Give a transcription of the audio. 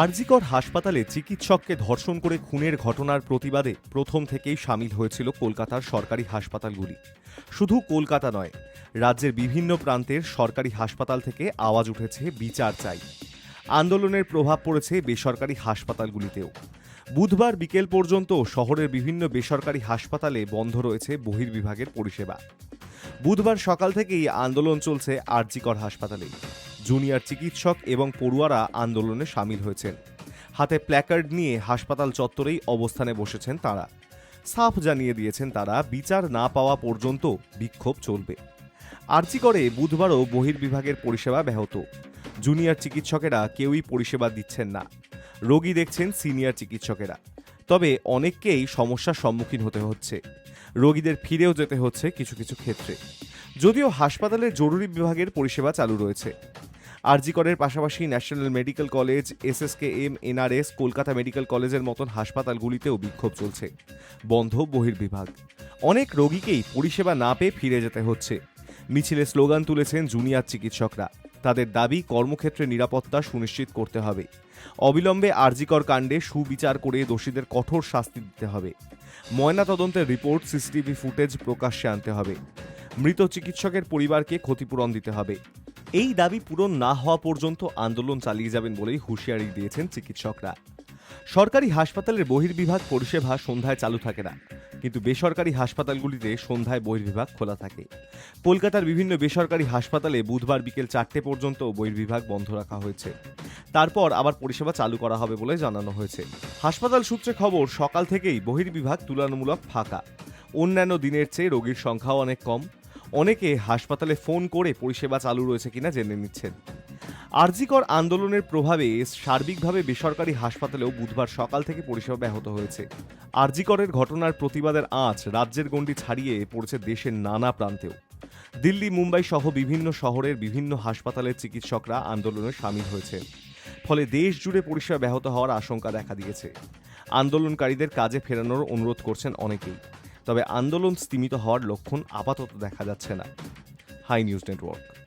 আরজিকর হাসপাতালে চিকিৎসককে ধর্ষণ করে খুনের ঘটনার প্রতিবাদে প্রথম থেকেই সামিল হয়েছিল কলকাতার সরকারি হাসপাতালগুলি। শুধু কলকাতা নয়, রাজ্যের বিভিন্ন প্রান্তের সরকারি হাসপাতাল থেকে আওয়াজ উঠেছে বিচার চাই। আন্দোলনের প্রভাব পড়েছে বেসরকারি হাসপাতালগুলিতেও। বুধবার বিকেল পর্যন্ত শহরের বিভিন্ন বেসরকারি হাসপাতালে বন্ধ রয়েছে বহির্বিভাগের পরিষেবা। বুধবার সকাল থেকেই আন্দোলন চলছে আরজিকর হাসপাতালে জুনিয়র চিকিৎসক এবং পড়ুয়ারা আন্দোলনে সামিল হয়েছেন। হাতে প্ল্যাকার্ড নিয়ে হাসপাতাল চত্বরেই অবস্থানে বসেছেন তারা। সাফ জানিয়ে দিয়েছেন তারা, বিচার না পাওয়া পর্যন্ত বিক্ষোভ চলবে। আর্জি করে বুধবারও বহির্বিভাগের পরিষেবা ব্যাহত। জুনিয়র চিকিৎসকেরা কেউই পরিষেবা দিচ্ছেন না। রোগী দেখছেন সিনিয়র চিকিৎসকেরা। তবে অনেককেই সমস্যার সম্মুখীন হতে হচ্ছে। রোগীদের ফিরেও যেতে হচ্ছে কিছু কিছু ক্ষেত্রে। যদিও হাসপাতালে জরুরি বিভাগের পরিষেবা চালু রয়েছে। আরজিকরের পাশাপাশি national medical college, SSKM, NRS, Kolkata medical কলেজের মতন হাসপাতালগুলিতেও বিক্ষোভ চলছে। বন্ধ বহির্বিভাগ। অনেক রোগীকেই পরিষেবা না পেয়ে ফিরে যেতে হচ্ছে। মিছিলে স্লোগান তুলেছেন জুনিয়র চিকিৎসকরা। তাদের দাবি, কর্মক্ষেত্রে নিরাপত্তা সুনিশ্চিত করতে হবে। অবিলম্বে আরজিকর কাণ্ডে সুবিচার করে দোষীদের কঠোর শাস্তি দিতে হবে। ময়নাতদন্তের রিপোর্ট, সিসিটিভি ফুটেজ প্রকাশ্যে আনতে হবে। মৃত চিকিৎসকের পরিবারকে ক্ষতিপূরণ দিতে হবে। এই দাবি পূরণ না হওয়া পর্যন্ত আন্দোলন চালিয়ে যাবেন বলেই হুঁশিয়ারি দিয়েছেন চিকিৎসকরা। সরকারি হাসপাতালের বহির্বিভাগ পরিষেবা সন্ধ্যায় চালু থাকে না, কিন্তু বেসরকারি হাসপাতালগুলিতে সন্ধ্যায় বহির্বিভাগ খোলা থাকে। কলকাতার বিভিন্ন বেসরকারি হাসপাতালে বুধবার বিকেল চারটে পর্যন্ত বহির্বিভাগ বন্ধ রাখা হয়েছে। তারপর আবার পরিষেবা চালু করা হবে বলে জানানো হয়েছে। হাসপাতাল সূত্রে খবর, সকাল থেকেই বহির্বিভাগ তুলনামূলক ফাঁকা। অন্যান্য দিনের চেয়ে রোগীর সংখ্যাও অনেক কম। অনেকে হাসপাতালে ফোন করে পরিষেবা চালু রয়েছে কিনা জেনে নিচ্ছেন। আরজিকর আন্দোলনের প্রভাবে সার্বিকভাবে বেসরকারি হাসপাতালেও বুধবার সকাল থেকে পরিষেবা ব্যাহত হয়েছে। আরজিকরের ঘটনার প্রতিবাদের আঁচ রাজ্যের গণ্ডি ছাড়িয়ে পড়েছে দেশের নানা প্রান্তেও। দিল্লি, মুম্বাই সহ বিভিন্ন শহরের বিভিন্ন হাসপাতালের চিকিৎসকরা আন্দোলনে সামিল হয়েছে। ফলে দেশ জুড়ে পরিষেবা ব্যাহত হওয়ার আশঙ্কা দেখা দিয়েছে। আন্দোলনকারীদের কাজে ফেরানোর অনুরোধ করছেন অনেকেই। তবে আন্দোলন স্তীমিত হওয়ার লক্ষণ আপাতত দেখা যাচ্ছে না। High news network.